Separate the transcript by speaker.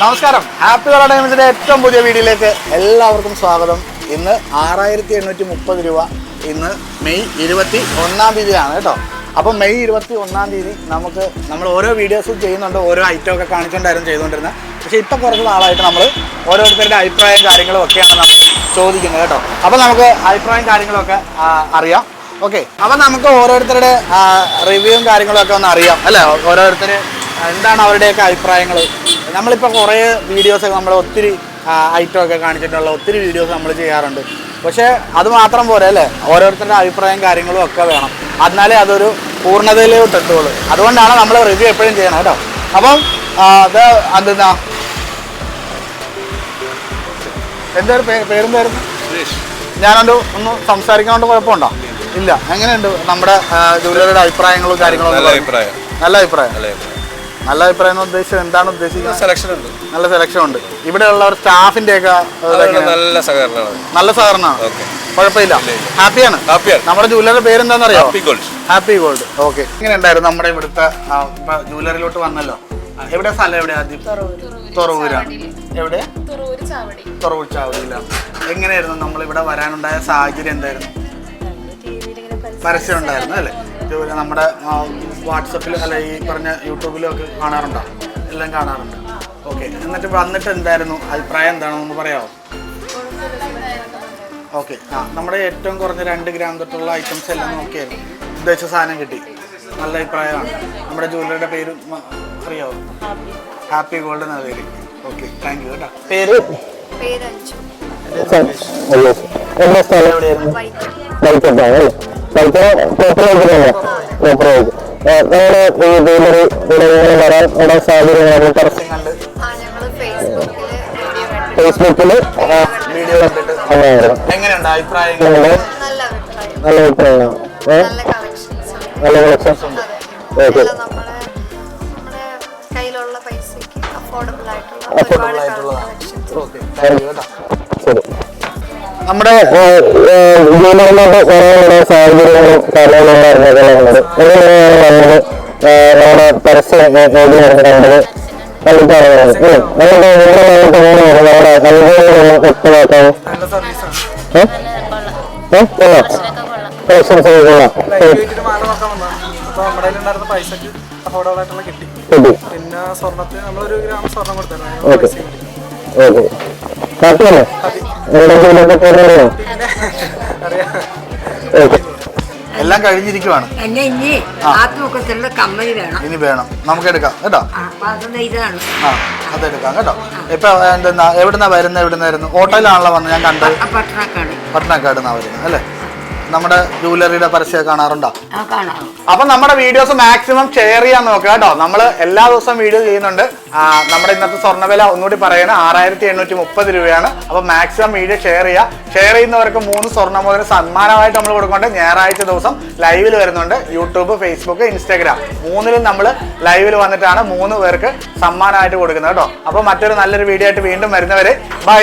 Speaker 1: നമസ്കാരം. Happy colour ഡയമണ്ട്സിന്റെ ഏറ്റവും പുതിയ വീഡിയോയിലേക്ക് എല്ലാവർക്കും സ്വാഗതം. ഇന്ന് ആറായിരത്തി എണ്ണൂറ്റി മുപ്പത് രൂപ. ഇന്ന് മെയ് ഇരുപത്തി ഒന്നാം തീയതിയാണ് കേട്ടോ. അപ്പം മെയ് ഇരുപത്തി ഒന്നാം തീയതി നമുക്ക് നമ്മൾ ഓരോ വീഡിയോസും ചെയ്യുന്നുണ്ട് ഓരോ ഐറ്റം ഒക്കെ കാണിച്ചുകൊണ്ടായിരുന്നു ചെയ്തുകൊണ്ടിരുന്നത്. പക്ഷേ ഇപ്പം കുറച്ച് നാളായിട്ട് നമ്മൾ ഓരോരുത്തരുടെ അഭിപ്രായം കാര്യങ്ങളും ഒക്കെയാണ് നമ്മൾ ചോദിക്കുന്നത് കേട്ടോ. അപ്പം നമുക്ക് അഭിപ്രായം കാര്യങ്ങളൊക്കെ അറിയാം. ഓക്കെ അപ്പം നമുക്ക് ഓരോരുത്തരുടെ റിവ്യൂവും കാര്യങ്ങളൊക്കെ ഒന്ന് അറിയാം. അല്ലേ? ഓരോരുത്തർ എന്താണ് അവരുടെയൊക്കെ അഭിപ്രായങ്ങൾ നമ്മളിപ്പോൾ കുറേ വീഡിയോസൊക്കെ നമ്മൾ ഒത്തിരി ഐറ്റം ഒക്കെ കാണിച്ചിട്ടുള്ള ഒത്തിരി വീഡിയോസ് നമ്മൾ ചെയ്യാറുണ്ട്. പക്ഷേ അത് മാത്രം പോരെ അല്ലേ? ഓരോരുത്തരുടെ അഭിപ്രായം കാര്യങ്ങളും ഒക്കെ വേണം. എന്നാലേ അതൊരു പൂർണതയിലോട്ട് എത്തുള്ളൂ. അതുകൊണ്ടാണ് നമ്മൾ റിവ്യൂ എപ്പോഴും ചെയ്യണം കേട്ടോ. അപ്പം അത് എന്താ എന്തൊരു പേരും പേരും ഞാനൊരു ഒന്ന് സംസാരിക്കാണ്ട് കുഴപ്പമുണ്ടോ? ഇല്ല. എങ്ങനെയുണ്ട് നമ്മുടെ ജൂലിയറുടെ അഭിപ്രായങ്ങളും കാര്യങ്ങളും
Speaker 2: നല്ല അഭിപ്രായം.
Speaker 1: നല്ല അഭിപ്രായം.
Speaker 2: നല്ല അഭിപ്രായം
Speaker 1: എന്ന് ഉദ്ദേശിച്ചത് എന്താണ് ഉദ്ദേശിക്കുന്നത്?
Speaker 2: സെലക്ഷൻ ഉണ്ട്.
Speaker 1: നല്ല സെലക്ഷൻ ഉണ്ട്. ഇവിടെ ഉള്ളവർ സ്റ്റാഫിന്റെ ഒക്കെ
Speaker 2: നല്ല സഹകരണമാണ്.
Speaker 1: നല്ല സഹകരണമാണ്.
Speaker 2: ഓക്കെ.
Speaker 1: കുഴപ്പമില്ല. ഹാപ്പിയാണ്.
Speaker 2: ഹാപ്പിയാണ്.
Speaker 1: നമ്മുടെ ജൂവലറുടെ പേരെന്താണെന്നറിയോ?
Speaker 2: Happy gold
Speaker 1: happy gold okay ഇങ്ങനെ ഉണ്ടായിരുന്നു നമ്മുടെ ഇവിടുത്തെ ജൂലറിയിലോട്ട് വന്നല്ലോ. എവിടെ സ്ഥലം എവിടെ ആദ്യം? തുറവൂരാണ് എവിടെ? തുറവൂർ ചാവടിയിലാണ് എങ്ങനെയായിരുന്നു നമ്മൾ ഇവിടെ വരാനുണ്ടായ സാഹചര്യം എന്തായിരുന്നു? പരസ്യം ഉണ്ടായിരുന്നു അല്ലേ? ഇതുപോലെ നമ്മുടെ വാട്സപ്പിൽ അല്ല ഈ പറഞ്ഞ യൂട്യൂബിലും ഒക്കെ കാണാറുണ്ടോ എല്ലാം കാണാറുണ്ട് ഓക്കെ എന്നിട്ട് വന്നിട്ട് എന്തായിരുന്നു അഭിപ്രായം എന്താണെന്ന് പറയാമോ ഓക്കെ ആ നമ്മുടെ ഏറ്റവും കുറഞ്ഞ രണ്ട് ഗ്രാം തൊട്ടുള്ള ഐറ്റംസ് എല്ലാം നോക്കിയായിരുന്നു ഉദ്ദേശിച്ച സാധനം കിട്ടി നല്ല അഭിപ്രായമാണ് നമ്മുടെ ജൂലറിയുടെ പേര് അറിയാവോ ഹാപ്പി ഗോൾഡ് എന്ന പേര് ഓക്കെ താങ്ക് യു കേട്ടോ പേര് എവിടെയായിരുന്നു
Speaker 3: നമ്മുടെ ഈ ഡീലറി ഇവിടെ വരാൻ ഇവിടെ
Speaker 4: കണ്ടിട്ട്
Speaker 3: ഫേസ്ബുക്കിൽ
Speaker 1: വീഡിയോ എങ്ങനെയുണ്ട് അഭിപ്രായങ്ങൾ
Speaker 4: നല്ല അഭിപ്രായം.
Speaker 3: നല്ല അഭിപ്രായമാണ്.
Speaker 4: നല്ല കളക്ഷൻസ്
Speaker 3: നല്ല കളക്ഷൻസ് ഉണ്ട്. ഓക്കെ.
Speaker 4: അഫോർഡബിൾ ആയിട്ടുള്ള
Speaker 1: Affordable ആയിട്ടുള്ള
Speaker 4: കളക്ഷൻസ്
Speaker 1: ഓക്കെ താങ്ക് കേട്ടോ.
Speaker 3: ശരി.
Speaker 1: നമ്മുടെ
Speaker 3: സാഹചര്യങ്ങളും കാരണങ്ങളുണ്ടായിരുന്നത് നമ്മുടെ പരസ്യം
Speaker 5: പിന്നെ സ്വർണത്തിന് നമ്മളൊരു ഗ്രാം സ്വർണം കൊടുത്തായിരുന്നു
Speaker 1: എല്ലാം കഴിഞ്ഞിരിക്കുവാണ്.
Speaker 6: ഇനി വേണം.
Speaker 1: ഇനി വേണം. നമുക്ക് എടുക്കാം കേട്ടോ?
Speaker 6: ആ,
Speaker 1: അതെടുക്കാം കേട്ടോ? ഇപ്പൊ എന്തെന്നാ എവിടുന്നാ വരുന്നത് എവിടുന്നായിരുന്നു? ഓട്ടോയിലാണല്ലോ വന്നത് ഞാൻ കണ്ടത്. പട്ടണക്കാട്. നിന്നാ വരുന്നത് അല്ലേ? നമ്മുടെ ജൂവലറിയുടെ പരസ്യം കാണാറുണ്ടോ? അപ്പൊ നമ്മുടെ വീഡിയോസ് മാക്സിമം ഷെയർ ചെയ്യാൻ നോക്കുക കേട്ടോ. നമ്മൾ എല്ലാ ദിവസവും വീഡിയോ ചെയ്യുന്നുണ്ട്. നമ്മുടെ ഇന്നത്തെ സ്വർണവില ഒന്നുകൂടി പറയണ ആറായിരത്തി എണ്ണൂറ്റി മുപ്പത് രൂപയാണ്. അപ്പൊ മാക്സിമം വീഡിയോ ഷെയർ ചെയ്യുക. ഷെയർ ചെയ്യുന്നവർക്ക് മൂന്ന് സ്വർണ മുതൽ സമ്മാനമായിട്ട് നമ്മൾ കൊടുക്കുന്നുണ്ട്. ഞായറാഴ്ച ദിവസം ലൈവിൽ വരുന്നുണ്ട്. യൂട്യൂബ് ഫേസ്ബുക്ക് ഇൻസ്റ്റാഗ്രാം മൂന്നിലും നമ്മൾ ലൈവിൽ വന്നിട്ടാണ് മൂന്ന് പേർക്ക് സമ്മാനമായിട്ട് കൊടുക്കുന്നത് കേട്ടോ. അപ്പൊ മറ്റൊരു നല്ലൊരു വീഡിയോ ആയിട്ട് വീണ്ടും വരുന്നവരെ ബൈ